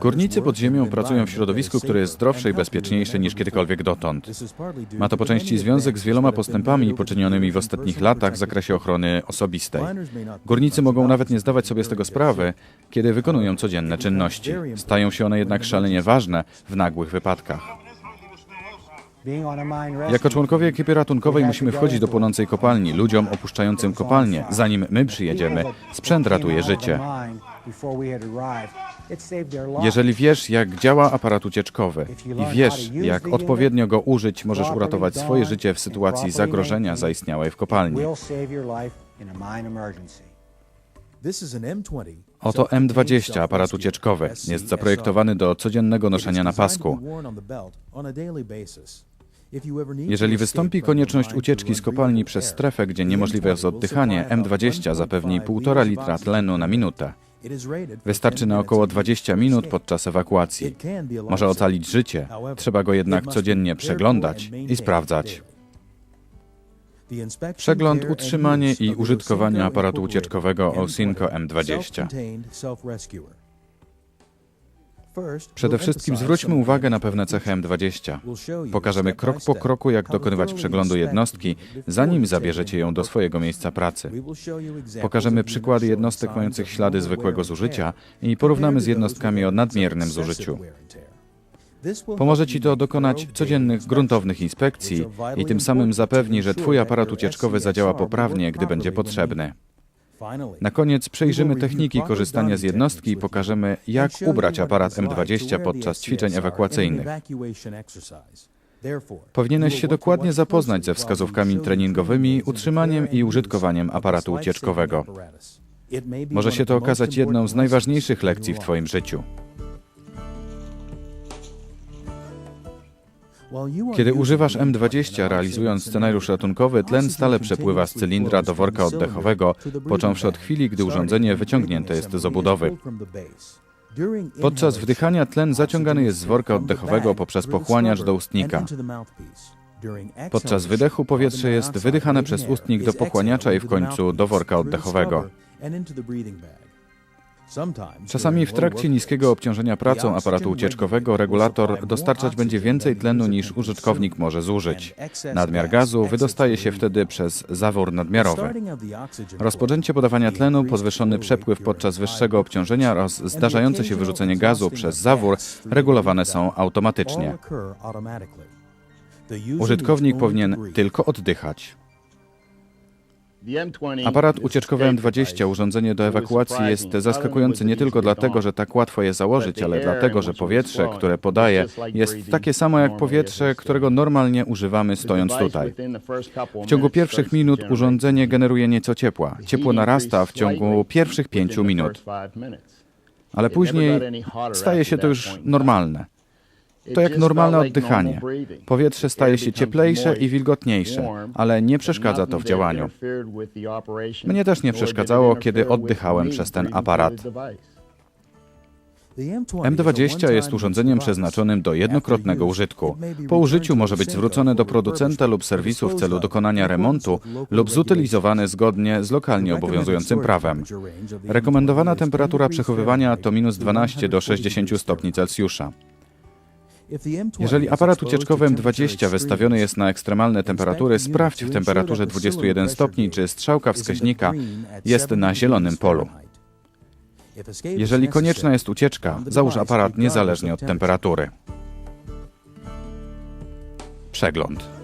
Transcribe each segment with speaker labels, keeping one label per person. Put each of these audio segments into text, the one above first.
Speaker 1: Górnicy pod ziemią pracują w środowisku, które jest zdrowsze i bezpieczniejsze niż kiedykolwiek dotąd. Ma to po części związek z wieloma postępami poczynionymi w ostatnich latach w zakresie ochrony osobistej. Górnicy mogą nawet nie zdawać sobie z tego sprawy, kiedy wykonują codzienne czynności. Stają się one jednak szalenie ważne w nagłych wypadkach. Jako członkowie ekipy ratunkowej musimy wchodzić do płonącej kopalni. Ludziom opuszczającym kopalnię, zanim my przyjedziemy, sprzęt ratuje życie. Jeżeli wiesz, jak działa aparat ucieczkowy i wiesz, jak odpowiednio go użyć, możesz uratować swoje życie w sytuacji zagrożenia zaistniałej w kopalni. Oto M20, aparat ucieczkowy. Jest zaprojektowany do codziennego noszenia na pasku. Jeżeli wystąpi konieczność ucieczki z kopalni przez strefę, gdzie niemożliwe jest oddychanie, M20 zapewni 1,5 litra tlenu na minutę. Wystarczy na około 20 minut podczas ewakuacji. Może ocalić życie, trzeba go jednak codziennie przeglądać i sprawdzać. Przegląd, utrzymanie i użytkowanie aparatu ucieczkowego Osinco M20. Przede wszystkim zwróćmy uwagę na pewne cechy M20. Pokażemy krok po kroku, jak dokonywać przeglądu jednostki, zanim zabierzecie ją do swojego miejsca pracy. Pokażemy przykłady jednostek mających ślady zwykłego zużycia i porównamy z jednostkami o nadmiernym zużyciu. Pomoże Ci to dokonać codziennych gruntownych inspekcji i tym samym zapewni, że Twój aparat ucieczkowy zadziała poprawnie, gdy będzie potrzebny. Na koniec przejrzymy techniki korzystania z jednostki i pokażemy, jak ubrać aparat M20 podczas ćwiczeń ewakuacyjnych. Powinieneś się dokładnie zapoznać ze wskazówkami treningowymi, utrzymaniem i użytkowaniem aparatu ucieczkowego. Może się to okazać jedną z najważniejszych lekcji w Twoim życiu. Kiedy używasz M20, realizując scenariusz ratunkowy, tlen stale przepływa z cylindra do worka oddechowego, począwszy od chwili, gdy urządzenie wyciągnięte jest z obudowy. Podczas wdychania tlen zaciągany jest z worka oddechowego poprzez pochłaniacz do ustnika. Podczas wydechu powietrze jest wydychane przez ustnik do pochłaniacza i w końcu do worka oddechowego. Czasami w trakcie niskiego obciążenia pracą aparatu ucieczkowego regulator dostarczać będzie więcej tlenu niż użytkownik może zużyć. Nadmiar gazu wydostaje się wtedy przez zawór nadmiarowy. Rozpoczęcie podawania tlenu, podwyższony przepływ podczas wyższego obciążenia oraz zdarzające się wyrzucenie gazu przez zawór regulowane są automatycznie. Użytkownik powinien tylko oddychać. Aparat ucieczkowy M20, urządzenie do ewakuacji, jest zaskakujący nie tylko dlatego, że tak łatwo je założyć, ale dlatego, że powietrze, które podaje, jest takie samo jak powietrze, którego normalnie używamy stojąc tutaj. W ciągu pierwszych minut urządzenie generuje nieco ciepła. Ciepło narasta w ciągu pierwszych pięciu minut. Ale później staje się to już normalne. To jak normalne oddychanie. Powietrze staje się cieplejsze i wilgotniejsze, ale nie przeszkadza to w działaniu. Mnie też nie przeszkadzało, kiedy oddychałem przez ten aparat. M20 jest urządzeniem przeznaczonym do jednokrotnego użytku. Po użyciu może być zwrócone do producenta lub serwisu w celu dokonania remontu lub zutylizowane zgodnie z lokalnie obowiązującym prawem. Rekomendowana temperatura przechowywania to minus 12 do 60 stopni Celsjusza. Jeżeli aparat ucieczkowy M20 wystawiony jest na ekstremalne temperatury, sprawdź w temperaturze 21 stopni, czy strzałka wskaźnika jest na zielonym polu. Jeżeli konieczna jest ucieczka, załóż aparat niezależnie od temperatury. Przegląd.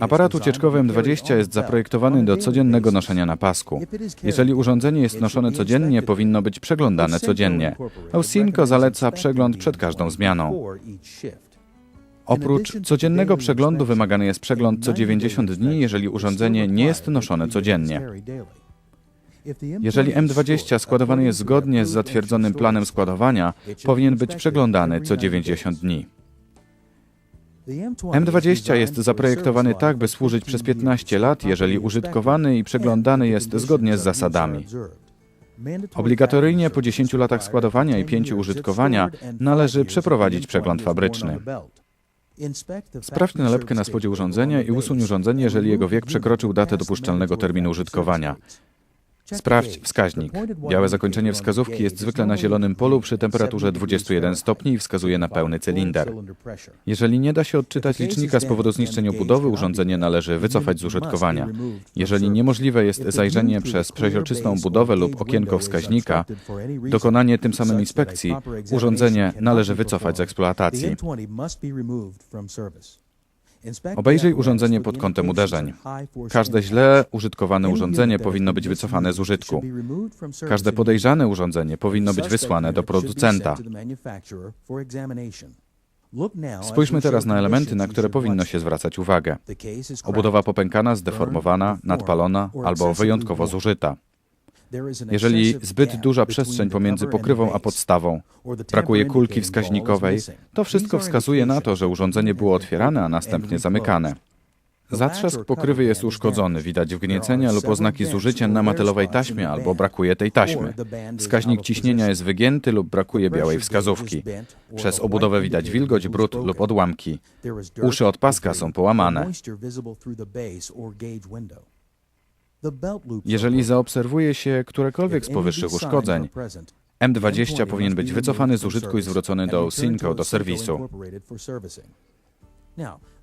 Speaker 1: Aparat ucieczkowy M20 jest zaprojektowany do codziennego noszenia na pasku. Jeżeli urządzenie jest noszone codziennie, powinno być przeglądane codziennie. Ausinco zaleca przegląd przed każdą zmianą. Oprócz codziennego przeglądu wymagany jest przegląd co 90 dni, jeżeli urządzenie nie jest noszone codziennie. Jeżeli M20 składowany jest zgodnie z zatwierdzonym planem składowania, powinien być przeglądany co 90 dni. M20 jest zaprojektowany tak, by służyć przez 15 lat, jeżeli użytkowany i przeglądany jest zgodnie z zasadami. Obligatoryjnie po 10 latach składowania i 5 użytkowania należy przeprowadzić przegląd fabryczny. Sprawdź nalepkę na spodzie urządzenia i usuń urządzenie, jeżeli jego wiek przekroczył datę dopuszczalnego terminu użytkowania. Sprawdź wskaźnik. Białe zakończenie wskazówki jest zwykle na zielonym polu przy temperaturze 21 stopni i wskazuje na pełny cylinder. Jeżeli nie da się odczytać licznika z powodu zniszczeń obudowy, urządzenie należy wycofać z użytkowania. Jeżeli niemożliwe jest zajrzenie przez przeźroczystą budowę lub okienko wskaźnika, dokonanie tym samym inspekcji, urządzenie należy wycofać z eksploatacji. Obejrzyj urządzenie pod kątem uderzeń. Każde źle użytkowane urządzenie powinno być wycofane z użytku. Każde podejrzane urządzenie powinno być wysłane do producenta. Spójrzmy teraz na elementy, na które powinno się zwracać uwagę. Obudowa popękana, zdeformowana, nadpalona albo wyjątkowo zużyta. Jeżeli zbyt duża przestrzeń pomiędzy pokrywą a podstawą, brakuje kulki wskaźnikowej, to wszystko wskazuje na to, że urządzenie było otwierane, a następnie zamykane. Zatrzask pokrywy jest uszkodzony, widać wgniecenia lub oznaki zużycia na matelowej taśmie albo brakuje tej taśmy. Wskaźnik ciśnienia jest wygięty lub brakuje białej wskazówki. Przez obudowę widać wilgoć, brud lub odłamki. Uszy od paska są połamane. Jeżeli zaobserwuje się którekolwiek z powyższych uszkodzeń, M20 powinien być wycofany z użytku i zwrócony do Synco do serwisu.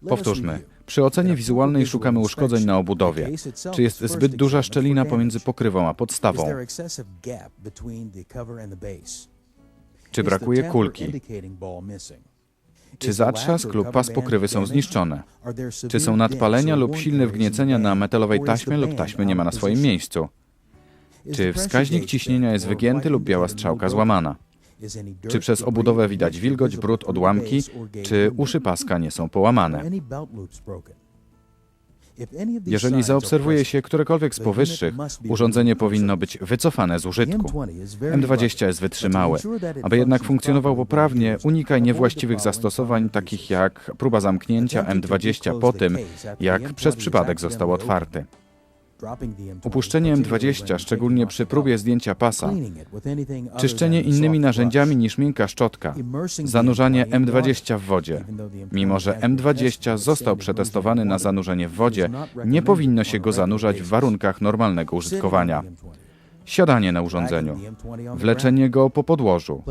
Speaker 1: Powtórzmy. Przy ocenie wizualnej szukamy uszkodzeń na obudowie. Czy jest zbyt duża szczelina pomiędzy pokrywą a podstawą? Czy brakuje kulki? Czy zatrzask lub pas pokrywy są zniszczone? Czy są nadpalenia lub silne wgniecenia na metalowej taśmie lub taśmy nie ma na swoim miejscu? Czy wskaźnik ciśnienia jest wygięty lub biała strzałka złamana? Czy przez obudowę widać wilgoć, brud, odłamki? Czy uszy paska nie są połamane? Jeżeli zaobserwuje się którekolwiek z powyższych, urządzenie powinno być wycofane z użytku. M20 jest wytrzymały. Aby jednak funkcjonował poprawnie, unikaj niewłaściwych zastosowań, takich jak próba zamknięcia M20 po tym, jak przez przypadek został otwarty. Upuszczenie M20, szczególnie przy próbie zdjęcia pasa, czyszczenie innymi narzędziami niż miękka szczotka, zanurzanie M20 w wodzie. Mimo, że M20 został przetestowany na zanurzenie w wodzie, nie powinno się go zanurzać w warunkach normalnego użytkowania siadanie na urządzeniu, wleczenie go po podłożu,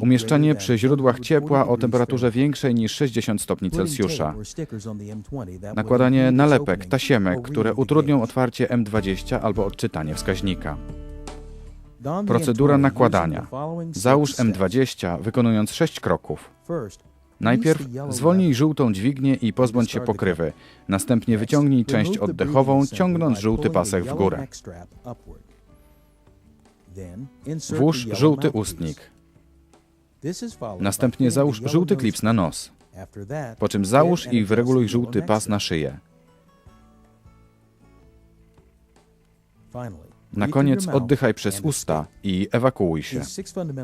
Speaker 1: umieszczanie przy źródłach ciepła o temperaturze większej niż 60 stopni Celsjusza, nakładanie nalepek, tasiemek, które utrudnią otwarcie M20 albo odczytanie wskaźnika. Procedura nakładania. Załóż M20, wykonując 6 kroków. Najpierw zwolnij żółtą dźwignię i pozbądź się pokrywy. Następnie wyciągnij część oddechową, ciągnąc żółty pasek w górę. Włóż żółty ustnik. Następnie załóż żółty klips na nos. Po czym załóż i wyreguluj żółty pas na szyję. Na koniec oddychaj przez usta i ewakuuj się.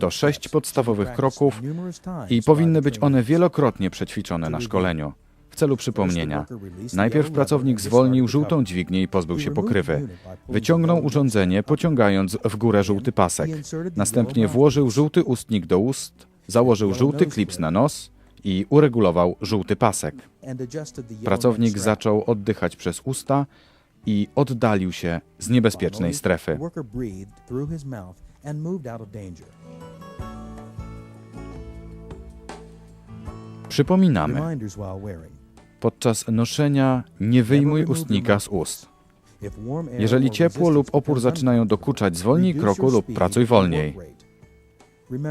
Speaker 1: To sześć podstawowych kroków i powinny być one wielokrotnie przećwiczone na szkoleniu w celu przypomnienia. Najpierw pracownik zwolnił żółtą dźwignię i pozbył się pokrywy. Wyciągnął urządzenie, pociągając w górę żółty pasek. Następnie włożył żółty ustnik do ust, założył żółty klips na nos i uregulował żółty pasek. Pracownik zaczął oddychać przez usta i oddalił się z niebezpiecznej strefy. Przypominamy. Podczas noszenia nie wyjmuj ustnika z ust. Jeżeli ciepło lub opór zaczynają dokuczać, zwolnij kroku lub pracuj wolniej.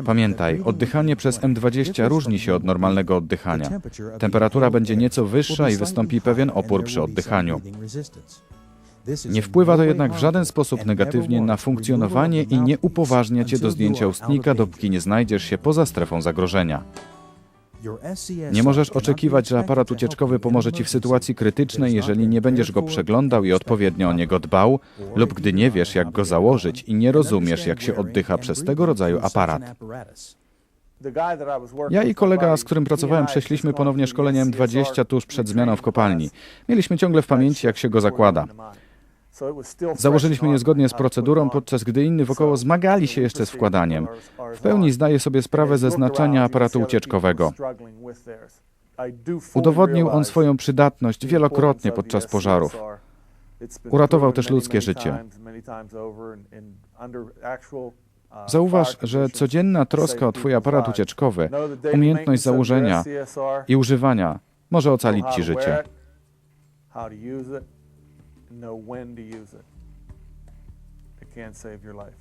Speaker 1: Pamiętaj, oddychanie przez M20 różni się od normalnego oddychania. Temperatura będzie nieco wyższa i wystąpi pewien opór przy oddychaniu. Nie wpływa to jednak w żaden sposób negatywnie na funkcjonowanie i nie upoważnia cię do zdjęcia ustnika, dopóki nie znajdziesz się poza strefą zagrożenia. Nie możesz oczekiwać, że aparat ucieczkowy pomoże Ci w sytuacji krytycznej, jeżeli nie będziesz go przeglądał i odpowiednio o niego dbał, lub gdy nie wiesz, jak go założyć i nie rozumiesz, jak się oddycha przez tego rodzaju aparat. Ja i kolega, z którym pracowałem, przeszliśmy ponownie szkolenie M20 tuż przed zmianą w kopalni. Mieliśmy ciągle w pamięci, jak się go zakłada. Założyliśmy niezgodnie z procedurą, podczas gdy inni wokoło zmagali się jeszcze z wkładaniem. W pełni zdaję sobie sprawę ze znaczenia aparatu ucieczkowego. Udowodnił on swoją przydatność wielokrotnie podczas pożarów. Uratował też ludzkie życie. Zauważ, że codzienna troska o Twój aparat ucieczkowy, umiejętność założenia i używania może ocalić Ci życie.
Speaker 2: know when to use it, it can save your life.